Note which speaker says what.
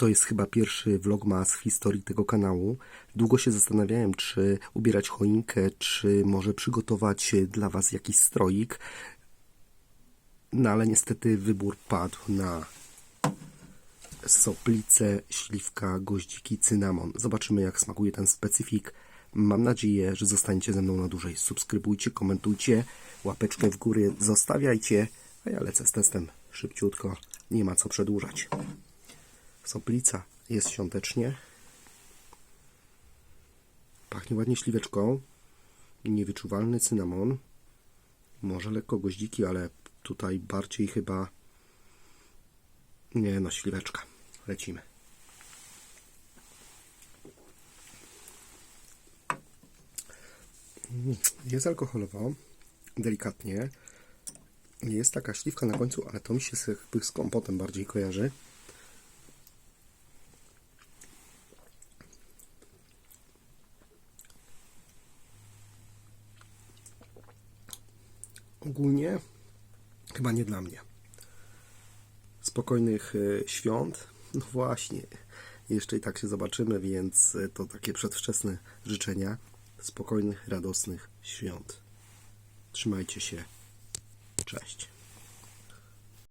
Speaker 1: To jest chyba pierwszy vlogmas w historii tego kanału. Długo się zastanawiałem, czy ubierać choinkę, czy może przygotować dla Was jakiś stroik. No ale niestety wybór padł na soplice, śliwka, goździki, cynamon. Zobaczymy jak smakuje ten specyfik. Mam nadzieję, że zostaniecie ze mną na dłużej. Subskrybujcie, komentujcie, łapeczkę w górę zostawiajcie, a ja lecę z testem szybciutko. Nie ma co przedłużać. Soplica jest świątecznie. Pachnie ładnie śliweczką. Niewyczuwalny cynamon. Może lekko goździki, ale tutaj bardziej chyba nie no, śliweczka. Lecimy. Jest alkoholowo, delikatnie. Jest taka śliwka na końcu, ale to mi się z, z kompotem bardziej kojarzy. Ogólnie chyba nie dla mnie spokojnych e, świąt. No właśnie, jeszcze i tak się zobaczymy, więc e, to takie przedwczesne życzenia spokojnych, radosnych świąt. Trzymajcie się. Cześć.